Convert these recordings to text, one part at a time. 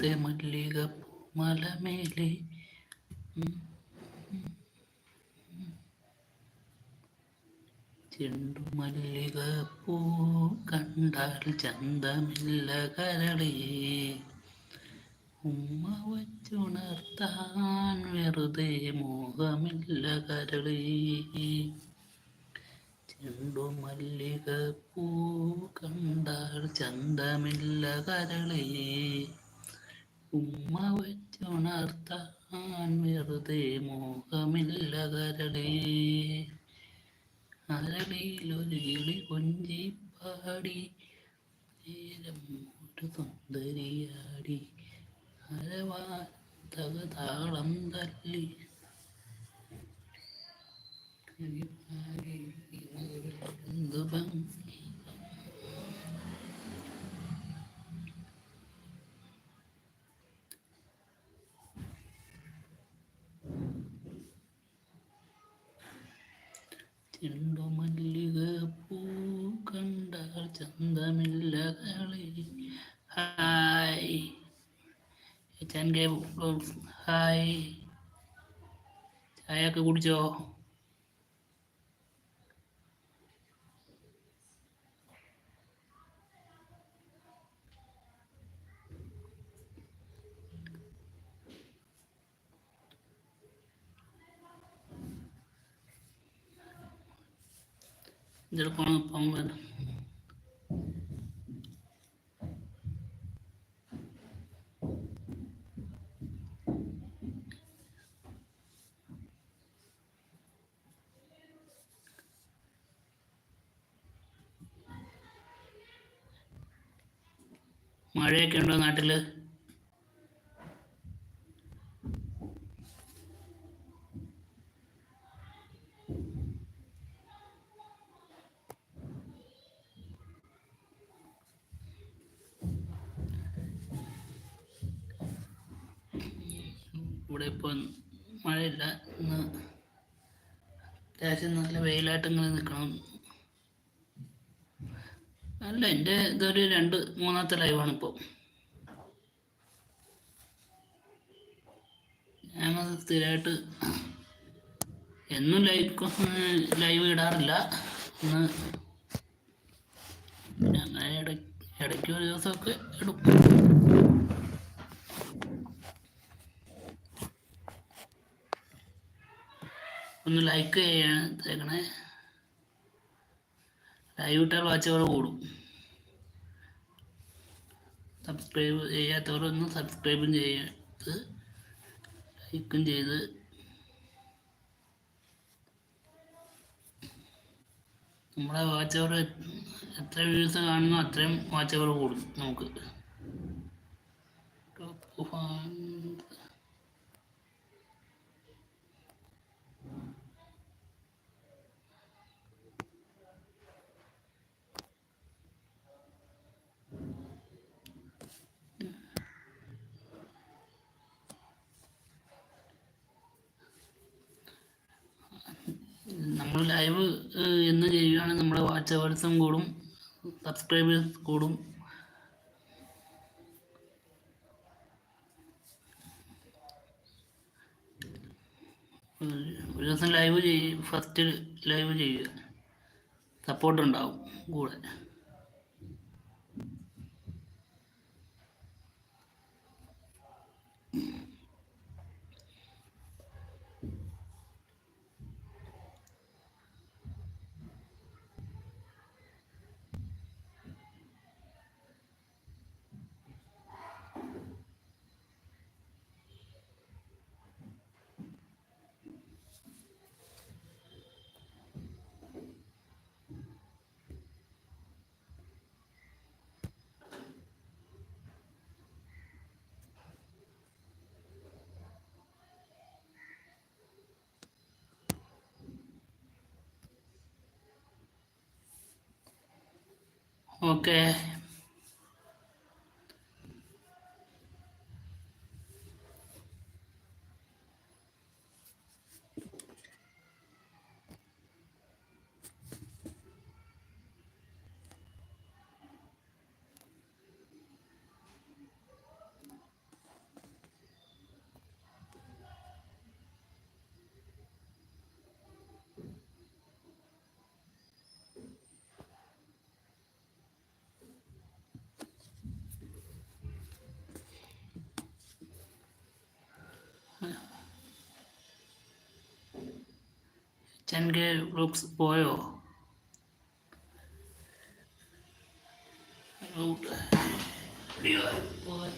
മുറ്റത്തെ മല്ലിക മലമേലെ ചെണ്ടു മല്ലിക പൂ കണ്ടാൽ ചന്തമില്ല കരളേ. ഉമ്മ വച്ചുണർത്താൻ വെറുതെ മോഹമില്ല കരളേ. ചെണ്ടു മല്ലിക പൂ കണ്ടാൽ ചന്തമില്ല കരളേ. ഉമ്മ വെച്ചുണർത്താൻ വെറുതെ മോഹമില്ല കരളേ അരളിയിലൊരു കിളി കൊഞ്ചി പാടി നേരം ഒരു സുന്ദരിയാടി. താളം തല്ലി. എന്തു ഭംഗി ചെണ്ടു പൂ കണ്ടാൽ ചന്തമില്ല കളി. ഹായ്. ഹായ്. ചായയൊക്കെ കുടിച്ചോ? ചിലപ്പോൾ ഇപ്പം വരാം. മഴയൊക്കെ ഉണ്ടോ നാട്ടിൽ ഇവിടെ ഇപ്പോൾ മഴയില്ല. ഇന്ന് അത്യാവശ്യം നല്ല വെയിലായിട്ട് ഇങ്ങനെ നിൽക്കണം അല്ല എന്റെ ഇതൊരു രണ്ട് മൂന്നാമത്തെ ലൈവാണ് ഇപ്പോൾ ഞാനത് സ്ഥിരമായിട്ട് എന്നും ലൈവ് ലൈവ് ഇടാറില്ല. ഇന്ന് ഇടയ്ക്ക് ഇടയ്ക്ക് ഒരു ദിവസമൊക്കെ ഇടും. ഒന്ന് ലൈക്ക് തേക്കണേ ലൈവ് ഇട്ടാൽ വാച്ചവർ കൂടും. സബ്സ്ക്രൈബ് ചെയ്യാത്തവർ ഒന്ന് സബ്സ്ക്രൈബും ചെയ്ത് ലൈക്കും ചെയ്ത്. നമ്മളെ വാച്ച് അവർ എത്ര വ്യൂസ് കാണുന്നു അത്രയും വാച്ച് അവർ കൂടും നമുക്ക്. Top ലൈവ് എന്ന് ചെയ്യുകയാണെങ്കിൽ നമ്മുടെ വാച്ച് അവേഴ്സും കൂടും. സബ്സ്ക്രൈബേഴ്സ് കൂടും. ഒരു ദിവസം ലൈവ് ചെയ്യും ഫസ്റ്റ് ലൈവ് ചെയ്യുക. സപ്പോർട്ട് ഉണ്ടാവും കൂടെ. Okay ten K. എവിടെയോ പോയി.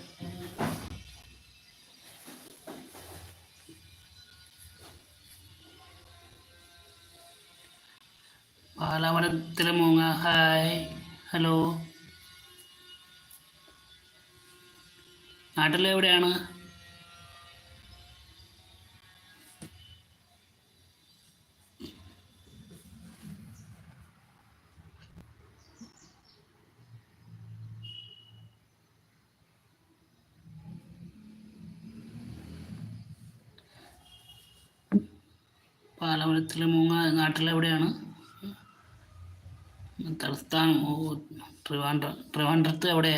പാലാമരത്തിലെ മൂങ്ങ ഹായ് ഹലോ നാട്ടിലെവിടെയാണ് പാലമരത്തിലെ മൂങ്ങ നാട്ടിലെവിടെയാണ് തലസ്ഥാനം ട്രിവാൻഡ്ര ട്രിവാൻഡ്രം ട്രിവാൻഡ്രത്ത് എവിടെ?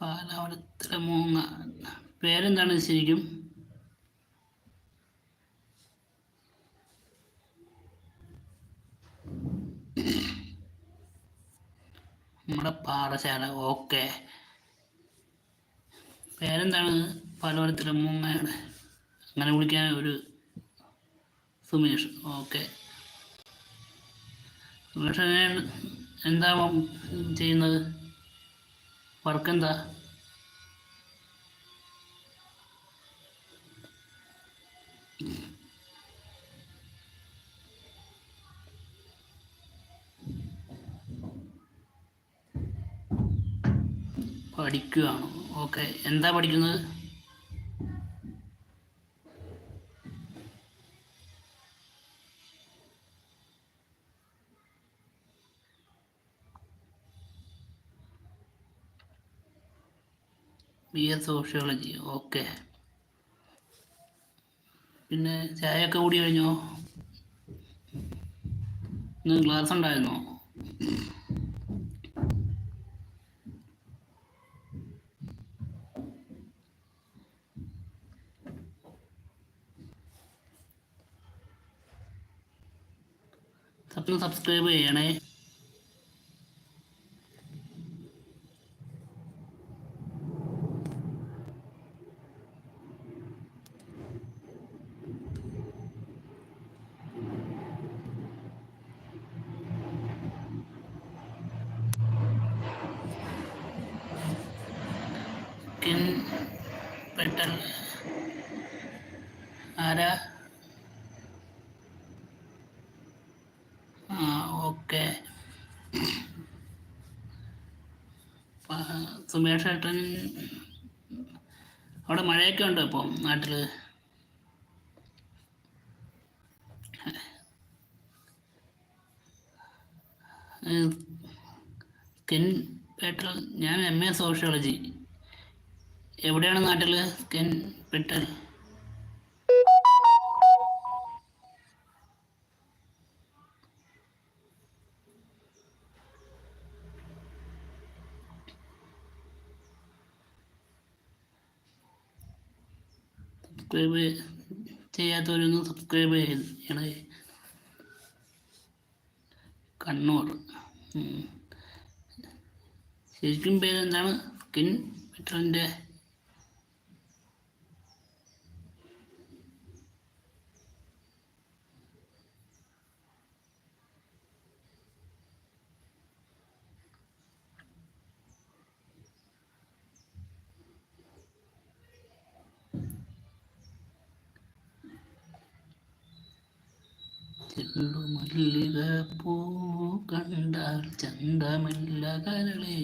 പാലാവരത്തിലെ മൂങ്ങ. പേരെന്താണ് ശരിക്കും? നമ്മുടെ പാഠശാല ഓക്കെ. പേരെന്താണ്? പലതരത്തിലും മൂങ്ങയുടെ അങ്ങനെ വിളിക്കാൻ ഒരു സുമേഷ്. ഓക്കെ. സുമേഷ് എന്താ ചെയ്യുന്നത്? വർക്ക് എന്താ പഠിക്കുകയാണോ ഓക്കെ എന്താ പഠിക്കുന്നത്? B A sociology okay. പിന്നെ ചായയൊക്കെ കൂടി കഴിഞ്ഞോ? ഇന്ന് ക്ലാസ് ഉണ്ടായിരുന്നോ? സബ്സ്ക്രൈബ് സബ്സ്ക്രൈബ് ചെയ്യണേ. കിൻ പെട്ടൽ. ആരാ ആ ഓക്കെ സുമേഷ് ഏട്ടൻ അവിടെ മഴയൊക്കെ ഉണ്ടോ ഇപ്പം നാട്ടിൽ സ്കിൻ പെട്ടൽ ഞാൻ എം എ സോഷ്യോളജി. എവിടെയാണ് നാട്ടിൽ സ്കിൻ പെട്ടൽ? സബ്സ്ക്രൈബ് ചെയ്യാത്തവരൊന്ന് സബ്സ്ക്രൈബ് ചെയ്യണേ. കണ്ണൂർ. ശരിക്കും പേരെന്താണ്? സ്കിൻ പെട്രോളിന്റെ ചെല്ലുമല്ലിക പൂ കണ്ടാൽ ചന്തമല്ല കരളേ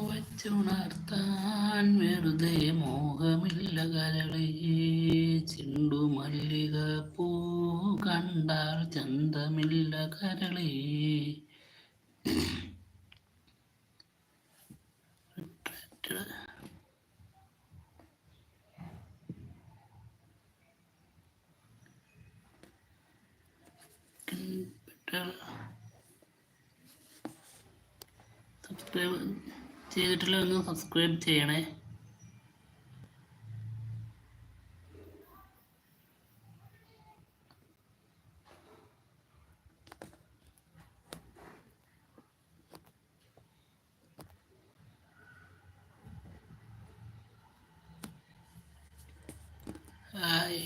വച്ചുണർത്താൻ വെറുതെ മോഹമില്ല കരളേ ചെണ്ടുമല്ലിക പൂ കണ്ടാൽ ചന്തമില്ല കരളേ സബ്സ്ക്രൈബ് ചെയ്തിട്ടില്ല ഒന്ന് സബ്സ്ക്രൈബ് ചെയ്യണേ. ഹായ്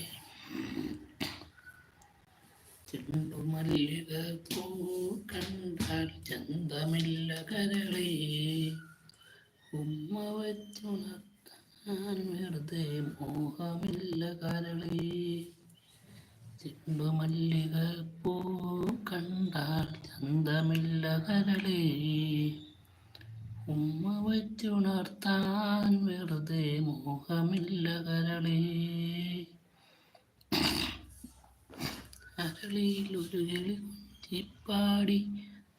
ചെണ്ടുമല്ലിക പൂ കണ്ടാൽ ചന്തമില്ല കരളേ. ഉമ്മ വച്ചുണർത്താൻ വെറുതെ മോഹമില്ല കരളേ. ചെണ്ടുമല്ലിക പൂ കണ്ടാൽ ചന്തമില്ല കരളേ. ഉമ്മ വച്ചുണർത്താൻ വെറുതെ മോഹമില്ല കരളേ. കുഞ്ചിപ്പാടി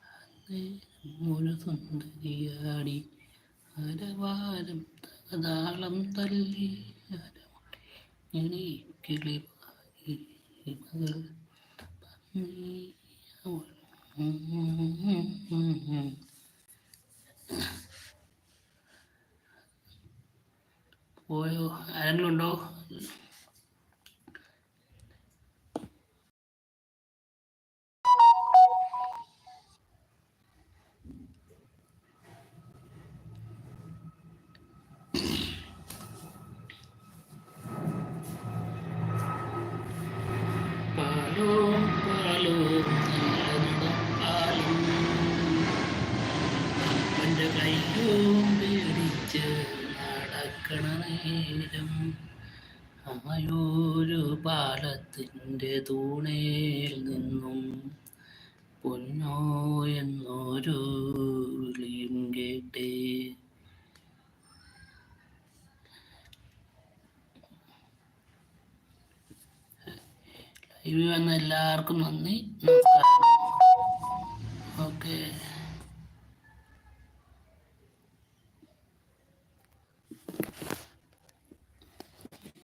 അന്നേരം ഒരു സുന്ദരിയാടി. അരവാരം തകതാളം തല്ലി അരമുടി കിളി പോയോ? ആരെങ്കിലും ഉണ്ടോ പൊന്നോ എന്നൊരു വിളിയും കേട്ടേ. ലൈവ് വന്ന എല്ലാവർക്കും നന്ദി.